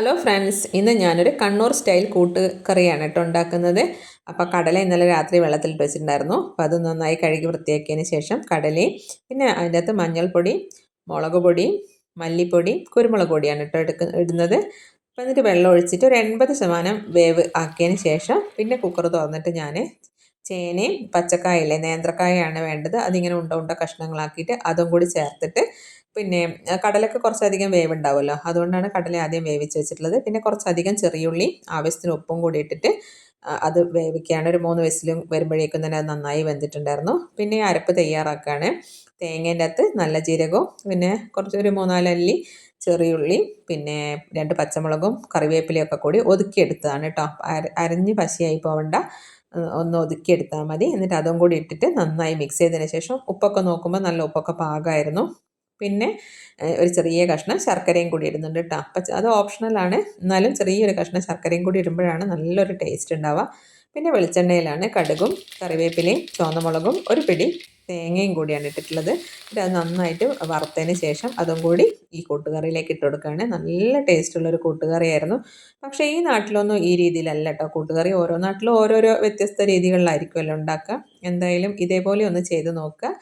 Hello friends ഇന്ന് ഞാനൊരു Kannur style കൂട്ട് കറിയാണ് കേട്ടോ ഉണ്ടാക്കുന്നത്. അപ്പോൾ കടല ഇന്നലെ രാത്രി വെള്ളത്തിൽ വെച്ചിട്ടുണ്ടായിരുന്നു അപ്പോൾ അത് നന്നായി കഴുകി വൃത്തിയാക്കിയതിന് ശേഷം കടലയും പിന്നെ അതിന്റെ അകത്ത് മഞ്ഞൾപ്പൊടി മുളക് പൊടി മല്ലിപ്പൊടി കുരുമുളക് പൊടിയാണ് കേട്ടോ എടുക്ക ഇടുന്നത്. അപ്പോൾ എന്നിട്ട് വെള്ളം ഒഴിച്ചിട്ട് ഒരു എൺപത് ശതമാനം വേവ് ആക്കിയതിന് ശേഷം പിന്നെ കുക്കർ തുറന്നിട്ട് ഞാൻ ചേനയും പച്ചക്കായല്ലേ നേന്ത്രക്കായാണ് വേണ്ടത്. അതിങ്ങനെ ഉണ്ട ഉണ്ട കഷ്ണങ്ങളാക്കിയിട്ട് അതും കൂടി ചേർത്തിട്ട് പിന്നെ കടലൊക്കെ കുറച്ചധികം വേവുണ്ടാവുമല്ലോ. അതുകൊണ്ടാണ് കടല ആദ്യം വേവിച്ച് വെച്ചിട്ടുള്ളത്. പിന്നെ കുറച്ചധികം ചെറിയുള്ളി ആവശ്യത്തിന് ഉപ്പും കൂടി ഇട്ടിട്ട് അത് വേവിക്കുകയാണ്. ഒരു മൂന്ന് വിസിലും വരുമ്പോഴേക്കും തന്നെ അത് നന്നായി വെന്തിട്ടുണ്ടായിരുന്നു. പിന്നെ അരപ്പ് തയ്യാറാക്കുകയാണ്. തേങ്ങേന്റെ അകത്ത് നല്ല ജീരകവും പിന്നെ കുറച്ച് ഒരു മൂന്നാലല്ലി ചെറിയുള്ളി പിന്നെ രണ്ട് പച്ചമുളകും കറിവേപ്പിലയൊക്കെ കൂടി ഒതുക്കിയെടുത്തതാണ് കേട്ടോ. അര അരഞ്ഞ് പശിയായി പോവണ്ട. ഒന്ന് ഒതുക്കിയെടുത്താൽ മതി. എന്നിട്ട് അതും കൂടി ഇട്ടിട്ട് നന്നായി മിക്സ് ചെയ്തതിന് ശേഷം ഉപ്പൊക്കെ നോക്കുമ്പോൾ നല്ല ഉപ്പൊക്കെ പാകമായിരുന്നു പിന്നെ ഒരു ചെറിയ കഷ്ണം ശർക്കരയും കൂടി ഇടുന്നുണ്ട് കേട്ടോ. അപ്പം അത് ഓപ്ഷണലാണ് എന്നാലും ചെറിയൊരു കഷ്ണം ശർക്കരയും കൂടി ഇടുമ്പോഴാണ് നല്ലൊരു ടേസ്റ്റ് ഉണ്ടാവുക. പിന്നെ വെളിച്ചെണ്ണയിലാണ് കടുകും കറിവേപ്പിലയും ചുവന്നമുളകും ഒരു പിടി തേങ്ങയും കൂടിയാണ് ഇട്ടിട്ടുള്ളത്. എന്നിട്ട് അത് നന്നായിട്ട് വറുത്തതിന് ശേഷം അതും കൂടി ഈ കൂട്ടുകറിയിലേക്ക് ഇട്ട് കൊടുക്കുകയാണ്. നല്ല ടേസ്റ്റുള്ളൊരു കൂട്ടുകറിയായിരുന്നു. പക്ഷേ ഈ നാട്ടിലൊന്നും ഈ രീതിയിലല്ല കേട്ടോ കൂട്ടുകറി ഓരോ നാട്ടിലും ഓരോരോ വ്യത്യസ്ത രീതികളിലായിരിക്കുമല്ലോ ഉണ്ടാക്കുക. എന്തായാലും ഇതേപോലെ ഒന്ന് ചെയ്ത് നോക്കുക.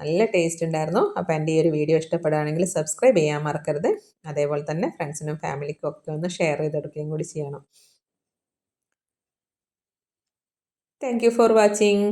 നല്ല ടേസ്റ്റ് ഉണ്ടായിരുന്നു. അപ്പോൾ എന്റെ ഈ ഒരു വീഡിയോ ഇഷ്ടപ്പെടുകയാണെങ്കിൽ സബ്സ്ക്രൈബ് ചെയ്യാൻ മറക്കരുത്. അതേപോലെ തന്നെ ഫ്രണ്ട്സിനും ഫാമിലിക്കും ഒക്കെ ഒന്ന് ഷെയർ ചെയ്തെടുക്കുകയും കൂടി ചെയ്യണം. Thank you for watching